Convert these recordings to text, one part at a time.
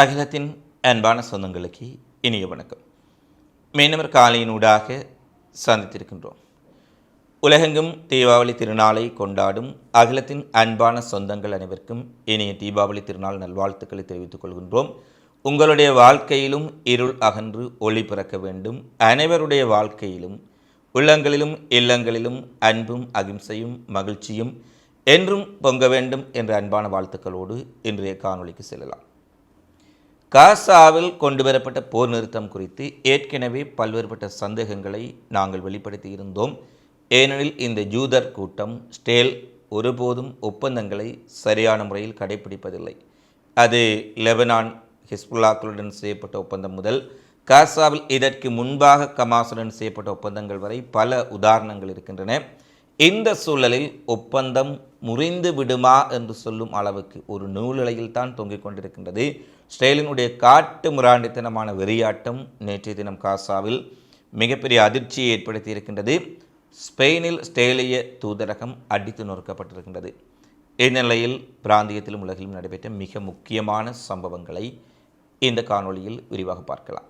அகிலத்தின் அன்பான சொந்தங்களுக்கு இனிய வணக்கம். மீனவர் காலையினூடாக சந்தித்திருக்கின்றோம். உலகெங்கும் தீபாவளி திருநாளை கொண்டாடும் அகிலத்தின் அன்பான சொந்தங்கள் அனைவருக்கும் இனிய தீபாவளி திருநாள் நல்வாழ்த்துக்களை தெரிவித்துக் கொள்கின்றோம். உங்களுடைய வாழ்க்கையிலும் இருள் அகன்று ஒளி பிறக்க வேண்டும். அனைவருடைய வாழ்க்கையிலும் உள்ளங்களிலும் இல்லங்களிலும் அன்பும் அகிம்சையும் மகிழ்ச்சியும் என்றும் பொங்க வேண்டும் என்ற அன்பான வாழ்த்துக்களோடு இன்றைய காணொளிக்கு செல்லலாம். காசாவில் கொண்டு வரப்பட்ட போர் நிறுத்தம் குறித்து ஏற்கனவே பல்வேறுபட்ட சந்தேகங்களை நாங்கள் வெளிப்படுத்தி இருந்தோம் ஏனெனில் இந்த ஜூதர் கூட்டம் ஸ்டேல் ஒருபோதும் ஒப்பந்தங்களை சரியான முறையில் கடைபிடிப்பதில்லை அது லெபனான் ஹிஸ்புல்லாக்களுடன் செய்யப்பட்ட ஒப்பந்தம் முதல் காசாவில் இதற்கு முன்பாக கமாசுடன் செய்யப்பட்ட ஒப்பந்தங்கள் வரை பல உதாரணங்கள் இருக்கின்றன. இந்த சூழலில் ஒப்பந்தம் முறிந்து விடுமா என்று சொல்லும் அளவுக்கு ஒரு நூலிலையில் தான் தொங்கிக் கொண்டிருக்கின்றது. ஸ்டேலினுடைய காட்டு முராண்டித்தனமான வெறியாட்டம் நேற்றைய தினம் காசாவில் மிகப்பெரிய அதிர்ச்சியை ஏற்படுத்தி இருக்கின்றது ஸ்பெயினில் ஸ்டேலிய தூதரகம் அடித்து நொறுக்கப்பட்டிருக்கின்றது. இந்நிலையில் பிராந்தியத்திலும் உலகிலும் நடைபெற்ற மிக முக்கியமான சம்பவங்களை இந்த காணொளியில் விரிவாக பார்க்கலாம்.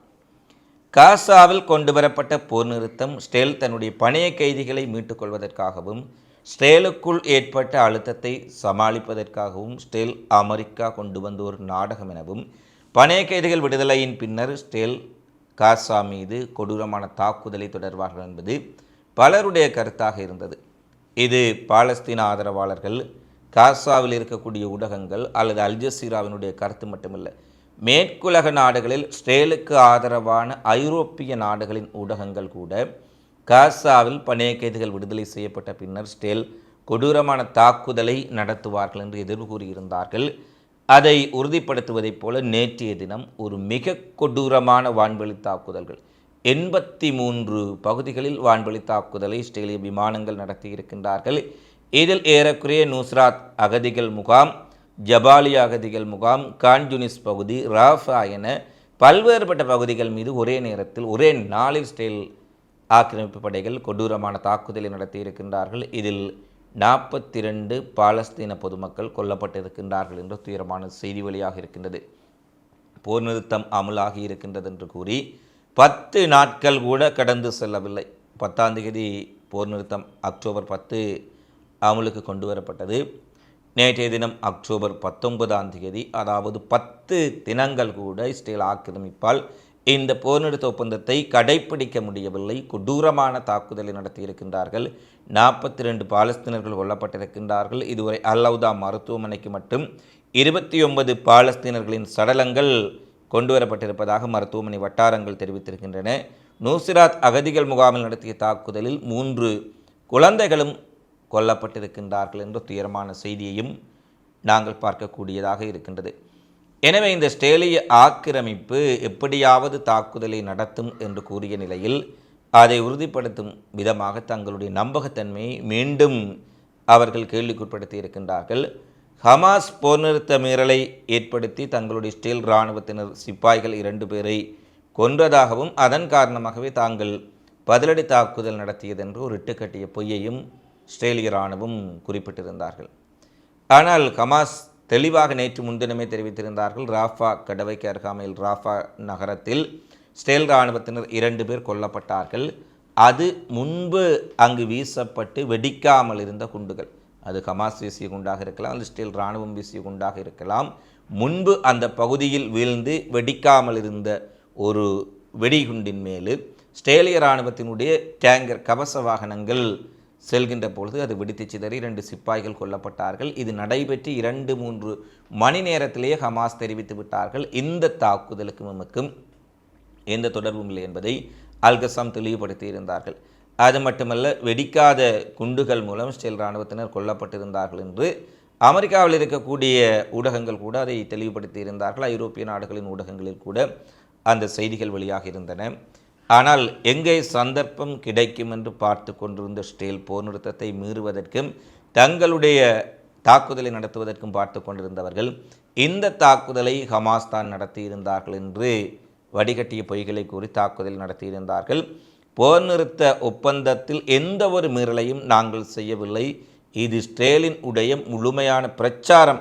காசாவில் கொண்டு வரப்பட்ட போர் நிறுத்தம் ஸ்டேல் தன்னுடைய பணைய கைதிகளை மீட்டுக்கொள்வதற்காகவும் ஸ்டேலுக்குள் ஏற்பட்ட அழுத்தத்தை சமாளிப்பதற்காகவும் ஸ்டேல் அமெரிக்கா கொண்டு வந்த ஒரு நாடகம் எனவும் பணைய கைதிகள் விடுதலையின் பின்னர் ஸ்டேல் காசா மீது கொடூரமான தாக்குதலை தொடர்வார்கள் என்பது பலருடைய கருத்தாக இருந்தது. இது பாலஸ்தீன ஆதரவாளர்கள் காசாவில் இருக்கக்கூடிய ஊடகங்கள் அல்லது அல்ஜசீராவினுடைய கருத்து மட்டுமில்லை. மேற்குலக நாடுகளில் ஸ்டேலுக்கு ஆதரவான ஐரோப்பிய நாடுகளின் ஊடகங்கள் கூட காசாவில் பணைய கைதிகள் விடுதலை செய்யப்பட்ட பின்னர் ஸ்டேல் கொடூரமான தாக்குதலை நடத்துவார்கள் என்று எதிர்கூறியிருந்தார்கள். அதை உறுதிப்படுத்துவதைப் போல நேற்றைய தினம் ஒரு மிக கொடூரமான வான்வெளி தாக்குதல்கள் எண்பத்தி மூன்று பகுதிகளில் வான்வெளி தாக்குதலை ஸ்டேலிய விமானங்கள் நடத்தியிருக்கின்றார்கள். இதில் ஏறக்குறைய நூஸ்ராத் அகதிகள் முகாம் ஜபாலி அகதிகள் முகாம் கான்ஜுனிஸ் பகுதி ராஃபா என பல்வேறுபட்ட பகுதிகள் மீது ஒரே நேரத்தில் ஒரே நாளில் ஸ்டைல் ஆக்கிரமிப்பு படைகள் கொடூரமான தாக்குதலை நடத்தியிருக்கின்றார்கள். இதில் நாற்பத்தி ரெண்டு பாலஸ்தீன பொதுமக்கள் கொல்லப்பட்டிருக்கின்றார்கள் என்ற துயரமான செய்தி வழியாக இருக்கின்றது. போர் நிறுத்தம் அமலாகி இருக்கின்றது என்று கூறி பத்து நாட்கள் கூட கடந்து செல்லவில்லை. பத்தாம் தேதி போர் நிறுத்தம் அக்டோபர் பத்து அமலுக்கு கொண்டு வரப்பட்டது. நேற்றைய தினம் அக்டோபர் பத்தொன்பதாம் தேதி அதாவது பத்து தினங்கள் கூட இஸ்ரேல் ஆக்கிரமிப்பால் இந்த போர் நிறுத்த ஒப்பந்தத்தை கடைப்பிடிக்க முடியவில்லை. கொடூரமான தாக்குதலை நடத்தியிருக்கின்றார்கள். நாற்பத்தி ரெண்டு பாலஸ்தீனர்கள் கொல்லப்பட்டிருக்கின்றார்கள். இதுவரை அல்லவுதா மருத்துவமனைக்கு மட்டும் இருபத்தி ஒன்பது பாலஸ்தீனர்களின் சடலங்கள் கொண்டு வரப்பட்டிருப்பதாக மருத்துவமனை வட்டாரங்கள் தெரிவித்திருக்கின்றன. நூசிராத் அகதிகள் முகாமில் நடத்திய தாக்குதலில் மூன்று குழந்தைகளும் கொல்லப்பட்டிருக்கின்றார்கள் என்ற துயரமான செய்தியையும் நாங்கள் பார்க்கக்கூடியதாக இருக்கின்றது. எனவே இந்த ஸ்டேலிய ஆக்கிரமிப்பு எப்படியாவது தாக்குதலை நடத்தும் என்று கூறிய நிலையில் அதை உறுதிப்படுத்தும் விதமாக தங்களுடைய நம்பகத்தன்மையை மீண்டும் அவர்கள் கேள்விக்குட்படுத்தி இருக்கின்றார்கள். ஹமாஸ் போர் நிறுத்த மீறலை ஏற்படுத்தி தங்களுடைய ஸ்டீல் இராணுவத்தினர் சிப்பாய்கள் இரண்டு பேரை கொன்றதாகவும் அதன் காரணமாகவே தாங்கள் பதிலடி தாக்குதல் நடத்தியதென்று ஒரு இட்டுக்கட்டிய பொய்யையும் ஸ்ட்ரேலிய இராணுவம் குறிப்பிட்டிருந்தார்கள். ஆனால் ஹமாஸ் தெளிவாக நேற்று முன்தினமே தெரிவித்திருந்தார்கள் ராஃபா கடவைக்கு அருகாமையில் ராஃபா நகரத்தில் ஸ்டேல் இராணுவத்தினர் இரண்டு பேர் கொல்லப்பட்டார்கள். அது முன்பு அங்கு வீசப்பட்டு வெடிக்காமல் இருந்த குண்டுகள். அது ஹமாஸ் வீசிய குண்டாக இருக்கலாம் அல்லது ஸ்டேல் இராணுவம் வீசிய குண்டாக இருக்கலாம். முன்பு அந்த பகுதியில் வீழ்ந்து வெடிக்காமல் இருந்த ஒரு வெடிகுண்டின் மேலு ஸ்டேலிய இராணுவத்தினுடைய டேங்கர் கவச வாகனங்கள் செல்கின்ற பொழுது அது வெடித்து சிதறி இரண்டு சிப்பாய்கள் கொல்லப்பட்டார்கள். இது நடைபெற்று இரண்டு மூன்று மணி நேரத்திலேயே ஹமாஸ் தெரிவித்து விட்டார்கள். இந்த தாக்குதலுக்கும் நமக்கும் எந்த தொடர்பும் இல்லை என்பதை அல்கசாம் தெளிவுபடுத்தி இருந்தார்கள். அது மட்டுமல்ல வெடிக்காத குண்டுகள் மூலம் ஸ்டேல் இராணுவத்தினர் கொல்லப்பட்டிருந்தார்கள் என்று அமெரிக்காவில் இருக்கக்கூடிய ஊடகங்கள் கூட அதை தெளிவுபடுத்தி இருந்தார்கள். ஐரோப்பிய நாடுகளின் ஊடகங்களில் கூட அந்த செய்திகள் வெளியாக இருந்தன. ஆனால் எங்கே சந்தர்ப்பம் கிடைக்கும் என்று பார்த்து கொண்டிருந்த ஸ்டேல் போர் நிறுத்தத்தை மீறுவதற்கும் தங்களுடைய தாக்குதலை நடத்துவதற்கும் பார்த்து கொண்டிருந்தவர்கள் இந்த தாக்குதலை ஹமாஸ் தான் நடத்தியிருந்தார்கள் என்று வடிகட்டிய பொய்களை கூறி தாக்குதல் நடத்தியிருந்தார்கள். போர் நிறுத்த ஒப்பந்தத்தில் எந்த ஒரு மீறலையும் நாங்கள் செய்யவில்லை. இது ஸ்டேலின் உடைய முழுமையான பிரச்சாரம்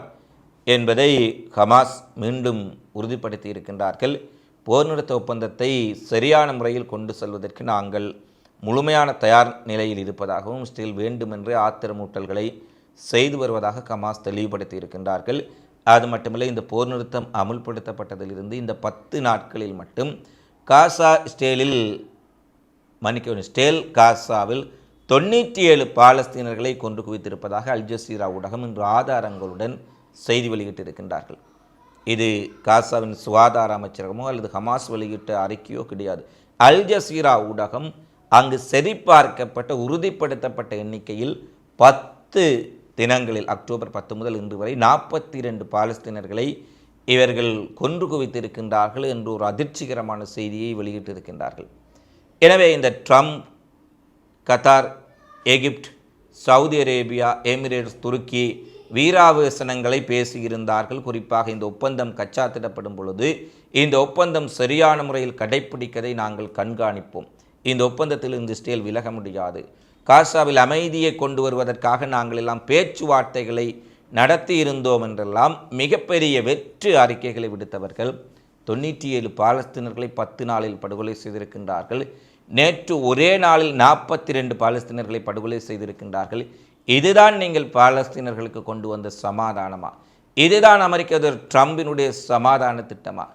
என்பதை ஹமாஸ் மீண்டும் உறுதிப்படுத்தி இருக்கின்றார்கள் போர் நிறுத்த ஒப்பந்தத்தை சரியான முறையில் கொண்டு செல்வதற்கு நாங்கள் முழுமையான தயார் நிலையில் இருப்பதாகவும் ஸ்டில் வேண்டுமென்றே ஆத்திரமூட்டல்களை செய்து வருவதாக கமாஸ் தெளிவுபடுத்தி இருக்கின்றார்கள் அது மட்டுமில்லை இந்த போர் நிறுத்தம் அமுல்படுத்தப்பட்டதிலிருந்து இந்த பத்து நாட்களில் மட்டும் காசா ஸ்டேலில் மன்னிக்கவும் ஸ்டேல் காசாவில் தொண்ணூற்றி ஏழு பாலஸ்தீனர்களை கொண்டு குவித்திருப்பதாக அல் ஜசீரா ஊடகம் இன்று ஆதாரங்களுடன் செய்தி வெளியிட்டிருக்கின்றார்கள். இது காசாவின் சுகாதார அமைச்சரகமோ அல்லது ஹமாஸ் வெளியிட்ட அறிக்கையோ கிடையாது. அல் ஜசீரா ஊடகம் அங்கு சரிபார்க்கப்பட்ட உறுதிப்படுத்தப்பட்ட எண்ணிக்கையில் பத்து தினங்களில் அக்டோபர் பத்து முதல் இன்று வரை நாற்பத்தி இரண்டு பாலஸ்தீனர்களை இவர்கள் கொன்று குவித்திருக்கின்றார்கள் என்று ஒரு அதிர்ச்சிகரமான செய்தியை வெளியிட்டிருக்கின்றார்கள். எனவே இந்த Trump Qatar Egypt Saudi Arabia Emirates Turkey வீராவேசனங்களை பேசியிருந்தார்கள். குறிப்பாக இந்த ஒப்பந்தம் கச்சாத்திடப்படும் பொழுது இந்த ஒப்பந்தம் சரியான முறையில் கடைப்பிடிக்கதை நாங்கள் கண்காணிப்போம். இந்த ஒப்பந்தத்தில் இந்த இஸ்ரேல் விலக முடியாது. காசாவில் அமைதியை கொண்டு வருவதற்காக நாங்கள் எல்லாம் பேச்சுவார்த்தைகளை நடத்தி இருந்தோம் என்றெல்லாம் மிகப்பெரிய வெற்று அறிக்கைகளை விடுத்தவர்கள் தொண்ணூற்றி ஏழு பாலஸ்தீனர்களை பத்து நாளில் படுகொலை செய்திருக்கின்றார்கள். நேற்று ஒரே நாளில் நாற்பத்தி ரெண்டு பாலஸ்தீனர்களை படுகொலை செய்திருக்கின்றார்கள். இதுதான் நீங்கள் பாலஸ்தீனர்களுக்கு கொண்டு வந்த சமாதானமா? இதுதான் அமெரிக்க ட்ரம்பினுடைய சமாதான திட்டமா?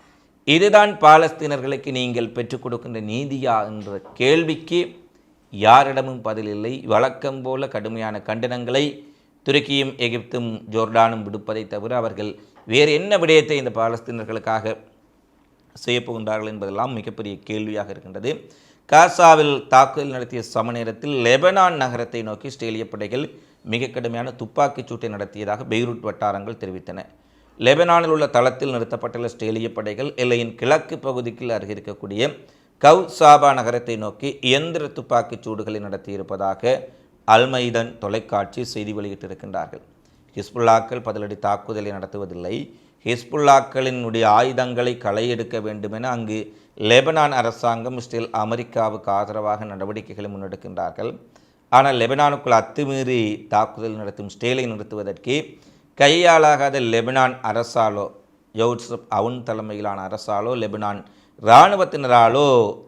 இதுதான் பாலஸ்தீனர்களுக்கு நீங்கள் பெற்றுக் கொடுக்கின்ற நீதியா என்ற கேள்விக்கு யாரிடமும் பதில் இல்லை. வழக்கம் போல கடுமையான கண்டனங்களை துருக்கியும் எகிப்தும் ஜோர்டானும் விடுப்பதை தவிர அவர்கள் வேறு என்ன விடயத்தை இந்த பாலஸ்தீனர்களுக்காக செய்யப்போகின்றார்கள் என்பதெல்லாம் மிகப்பெரிய கேள்வியாக இருக்கின்றது. காசாவில் தாக்குதல் நடத்திய சம நேரத்தில் லெபனான் நகரத்தை நோக்கி இஸ்ரேலிய படைகள் மிக கடுமையான துப்பாக்கிச் சூட்டை நடத்தியதாக பெய்ரூட் வட்டாரங்கள் தெரிவித்தன. லெபனானில் உள்ள தளத்தில் நிறுத்தப்பட்டுள்ள இஸ்ரேலிய படைகள் எல்லையின் கிழக்கு பகுதிக்கு அருகே இருக்கக்கூடிய கவ் சாபா நகரத்தை நோக்கி இயந்திர துப்பாக்கிச் சூடுகளை நடத்தியிருப்பதாக அல்மைதன் தொலைக்காட்சி செய்தி வெளியிட்டிருக்கின்றார்கள். ஹிஸ்புல்லாக்கள் பதிலடி தாக்குதலை நடத்துவதில்லை. ஹிஸ்புல்லாக்களினுடைய ஆயுதங்களை களை எடுக்க வேண்டுமென அங்கு லெபனான் அரசாங்கம் ஸ்டில் அமெரிக்காவுக்கு ஆதரவாக நடவடிக்கைகளை முன்னெடுக்கின்றார்கள். ஆனால் லெபனானுக்குள் அத்துமீறி தாக்குதல் நடத்தும் ஸ்டேலை நிறுத்துவதற்கு கையாளாகாத லெபனான் அரசாலோ யோட்ஸப் அவுன் தலைமையிலான அரசாலோ லெபனான் இராணுவத்தினராலோ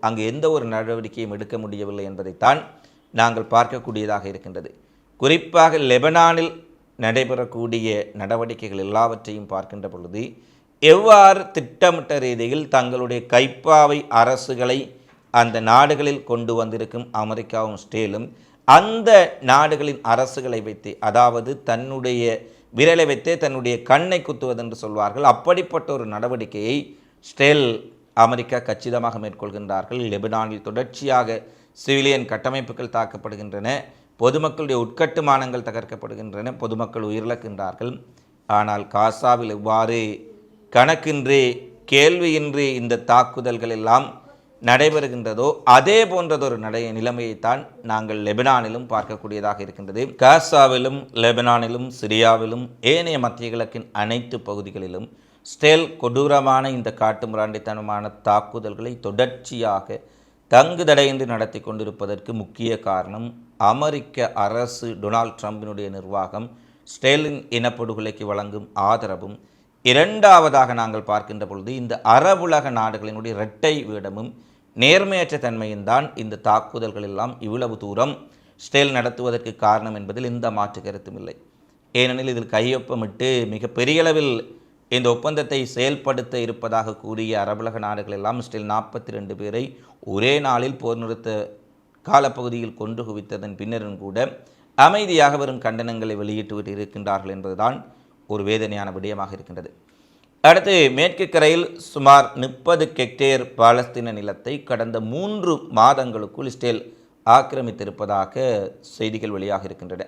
அங்கு எந்த ஒரு நடவடிக்கையும் எடுக்க முடியவில்லை என்பதைத்தான் நாங்கள் பார்க்கக்கூடியதாக இருக்கின்றது. குறிப்பாக லெபனானில் நடைபெறக்கூடிய நடவடிக்கைகள் எல்லாவற்றையும் பார்க்கின்ற பொழுது எவ்வாறு திட்டமிட்ட ரீதியில் தங்களுடைய கைப்பாவை அரசுகளை அந்த நாடுகளில் கொண்டு வந்திருக்கும் அமெரிக்காவும் ஸ்டேலும் அந்த நாடுகளின் அரசுகளை வைத்து அதாவது தன்னுடைய விரலை வைத்தே தன்னுடைய கண்ணை குத்துவதென்று சொல்வார்கள் அப்படிப்பட்ட ஒரு நடவடிக்கையை ஸ்டேல் அமெரிக்கா கச்சிதமாக மேற்கொள்கின்றார்கள். லெபனானில் தொடர்ச்சியாக சிவிலியன் கட்டமைப்புகள் தாக்கப்படுகின்றன. பொதுமக்களுடைய உட்கட்டுமானங்கள் தகர்க்கப்படுகின்றன. பொதுமக்கள் உயிரிழக்கின்றார்கள். ஆனால் காசாவில் எவ்வாறு கணக்கின்றி கேள்வியின்றி இந்த தாக்குதல்கள் எல்லாம் நடைபெறுகின்றதோ அதே போன்றதொரு நடை நிலைமையைத்தான் நாங்கள் லெபனானிலும் பார்க்கக்கூடியதாக இருக்கின்றது. காசாவிலும் லெபனானிலும் சிரியாவிலும் ஏனைய மத்திய கிழக்கின் அனைத்து பகுதிகளிலும் ஸ்டேல் கொடூரமான இந்த காட்டுமிராண்டித்தனமான தாக்குதல்களை தொடர்ச்சியாக தங்குதடையின்றி நடத்தி கொண்டிருப்பதற்கு முக்கிய காரணம் அமெரிக்க அரசு டொனால்ட் ட்ரம்பினுடைய நிர்வாகம் ஸ்டேலின் இனப்படுகொலைக்கு வழங்கும் ஆதரவும் இரண்டாவதாக நாங்கள் பார்க்கின்ற பொழுது இந்த அரபுலக நாடுகளினுடைய இரட்டை வீடமும் நேர்மையற்ற தன்மையும் தான் இந்த தாக்குதல்கள் எல்லாம் இவ்வளவு தூரம் ஸ்டேல் நடத்துவதற்கு காரணம் என்பதில் எந்த மாற்று கருத்தும் இல்லை. ஏனெனில் இதில் கையொப்பமிட்டு மிக பெரிய அளவில் இந்த ஒப்பந்தத்தை செயல்படுத்த இருப்பதாக கூறிய அரபுலக நாடுகள் எல்லாம் ஸ்டில் நாற்பத்தி ரெண்டு பேரை ஒரே நாளில் போர் நிறுத்த காலப்பகுதியில் கொண்டு குவித்ததன் பின்னரும் கூட அமைதியாக வரும் கண்டனங்களை வெளியிட்டு இருக்கின்றார்கள் என்பதுதான் ஒரு வேதனையான விடயமாக இருக்கின்றது. அடுத்து மேற்கு கரையில் சுமார் முப்பது ஹெக்டேர் பாலஸ்தீன நிலத்தை கடந்த மூன்று மாதங்களுக்குள் இஸ்ரேல் ஆக்கிரமித்திருப்பதாக செய்திகள் வெளியாக இருக்கின்றன.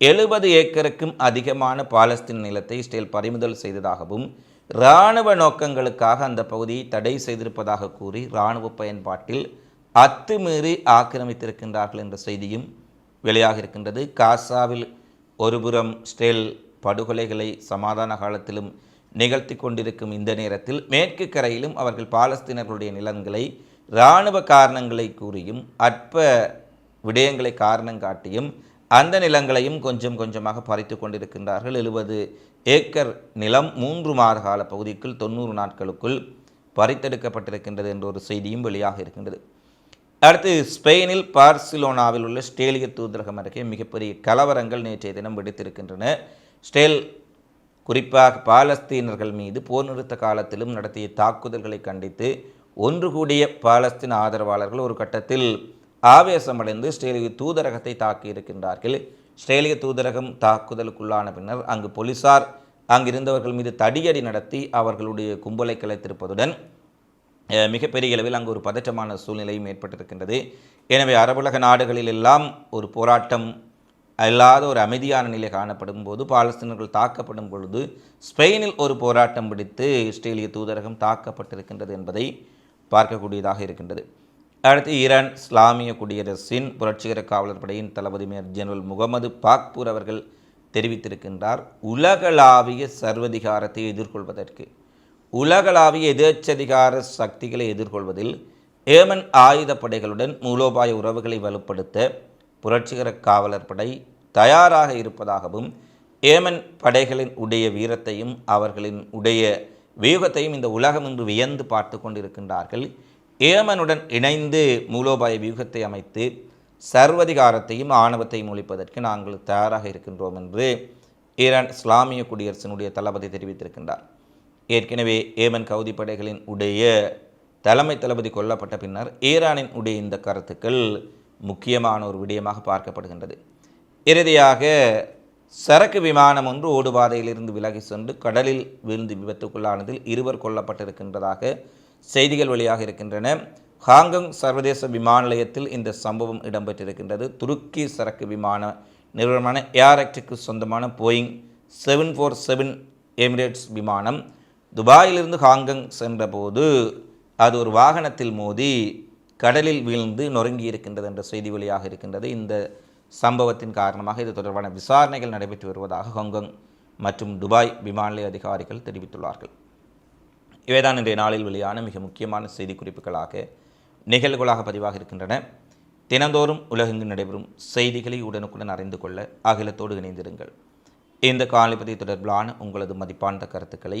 எழுபது ஏக்கருக்கும் அதிகமான பாலஸ்தீன நிலத்தை இஸ்ரேல் பறிமுதல் செய்ததாகவும் இராணுவ நோக்கங்களுக்காக அந்த பகுதியை தடை செய்திருப்பதாக கூறி இராணுவ பயன்பாட்டில் அத்துமீறி ஆக்கிரமித்திருக்கின்றார்கள் என்ற செய்தியும் வெளியாக இருக்கின்றது. காசாவில் ஒருபுறம் ஸ்டேல் படுகொலைகளை சமாதான காலத்திலும் நிகழ்த்தி கொண்டிருக்கும் இந்த நேரத்தில் மேற்கு கரையிலும் அவர்கள் பாலஸ்தீனர்களுடைய நிலங்களை இராணுவ காரணங்களை கூறியும் அற்ப விடயங்களை காரணம் காட்டியும் அந்த நிலங்களையும் கொஞ்சம் கொஞ்சமாக பறித்து கொண்டிருக்கின்றார்கள். எழுபது ஏக்கர் நிலம் மூன்று மாத கால பகுதிக்குள் தொண்ணூறு நாட்களுக்குள் பறித்தெடுக்கப்பட்டிருக்கின்றது என்ற ஒரு செய்தியும் வெளியாக இருக்கின்றது. அடுத்து ஸ்பெயினில் பார்சிலோனாவில் உள்ள ஸ்டேலிய தூதரகம் அருகே மிகப்பெரிய கலவரங்கள் நேற்றைய தினம் வெடித்திருக்கின்றன. ஸ்டேல் குறிப்பாக பாலஸ்தீனர்கள் மீது போர் நிறுத்த காலத்திலும் நடத்திய தாக்குதல்களை கண்டித்து ஒன்று கூடிய பாலஸ்தீன் ஆதரவாளர்கள் ஒரு கட்டத்தில் ஆவேசமடைந்து ஸ்ரேலிய தூதரகத்தை தாக்கியிருக்கின்றார்கள் ஸ்ரேலிய தூதரகம் தாக்குதலுக்குள்ளான பின்னர் அங்கு போலீசார் அங்கிருந்தவர்கள் மீது தடியடி நடத்தி அவர்களுடைய கும்பலை கலைத்திருப்பதுடன் மிகப்பெரிய அளவில் அங்கு ஒரு பதற்றமான சூழ்நிலையும் ஏற்பட்டிருக்கின்றது. எனவே அரபுலக நாடுகளில் எல்லாம் ஒரு போராட்டம் அல்லாத ஒரு அமைதியான நிலை காணப்படும் போது பாலஸ்தீனர்கள் தாக்கப்படும் பொழுது ஸ்பெயினில் ஒரு போராட்டம் பிடித்து இஸ்ரேலிய தூதரகம் தாக்கப்பட்டிருக்கின்றது என்பதை பார்க்கக்கூடியதாக இருக்கின்றது. அடுத்து ஈரான் இஸ்லாமிய குடியரசின் புரட்சிகர காவலர் படையின் தளபதி மேயர் ஜெனரல் முகமது பாக்பூர் அவர்கள் தெரிவித்திருக்கின்றார் உலகளாவிய சர்வதிகாரத்தை எதிர்கொள்வதற்கு. உலகளாவிய எதேச்சதிகார சக்திகளை எதிர்கொள்வதில் ஏமன் ஆயுதப்படைகளுடன் மூலோபாய உறவுகளை வலுப்படுத்த புரட்சிகர காவலர் படை தயாராக இருப்பதாகவும் ஏமன் படைகளின் உடைய வீரத்தையும் அவர்களின் உடைய வியூகத்தையும் இந்த உலகம் இன்று வியந்து பார்த்து கொண்டிருக்கின்றார்கள். ஏமனுடன் இணைந்து மூலோபாய வியூகத்தை அமைத்து சர்வதிகாரத்தையும் ஆணவத்தையும் ஒழிப்பதற்கு நாங்கள் தயாராக இருக்கின்றோம் என்று ஈரான் இஸ்லாமிய குடியரசினுடைய தளபதி தெரிவித்திருக்கின்றார். ஏற்கனவே ஏமன் கவுதி படைகளின் உடைய தலைமை தளபதி கொல்லப்பட்ட பின்னர் ஈரானின் உடைய இந்த கருத்துக்கள் முக்கியமான ஒரு விடயமாக பார்க்கப்படுகின்றது. இறுதியாக சரக்கு விமானம் ஒன்று ஓடுபாதையிலிருந்து விலகி சென்று கடலில் வீழ்ந்து விபத்துக்குள்ளானதில் இருவர் கொல்லப்பட்டிருக்கின்றதாக செய்திகள் வெளியாக இருக்கின்றன. ஹாங்காங் சர்வதேச விமான நிலையத்தில் இந்த சம்பவம் இடம்பெற்றிருக்கின்றது. துருக்கி சரக்கு விமான நிறுவனமான ஏர்ஆக்டுக்கு சொந்தமான Boeing seven four seven Emirates விமானம் துபாயிலிருந்து ஹாங்காங் சென்றபோது அது ஒரு வாகனத்தில் மோதி கடலில் வீழ்ந்து நொறுங்கி இருக்கின்றது என்ற செய்தி வெளியாக இருக்கின்றது. இந்த சம்பவத்தின் காரணமாக இது தொடர்பான விசாரணைகள் நடைபெற்று வருவதாக ஹாங்காங் மற்றும் துபாய் விமான நிலைய அதிகாரிகள் தெரிவித்துள்ளார்கள். இவைதான் இன்றைய நாளில் வெளியான மிக முக்கியமான செய்தி குறிப்புகளாக நிகழ்வுகளாக பதிவாக இருக்கின்றன. தினந்தோறும் உலகெங்கு நடைபெறும் செய்திகளை உடனுக்குடன் அறிந்து கொள்ள அகிலத்தோடு இணைந்திருங்கள். இந்த காலைப்பதி தொடர்பிலான உங்களது மதிப்பான கருத்துக்களை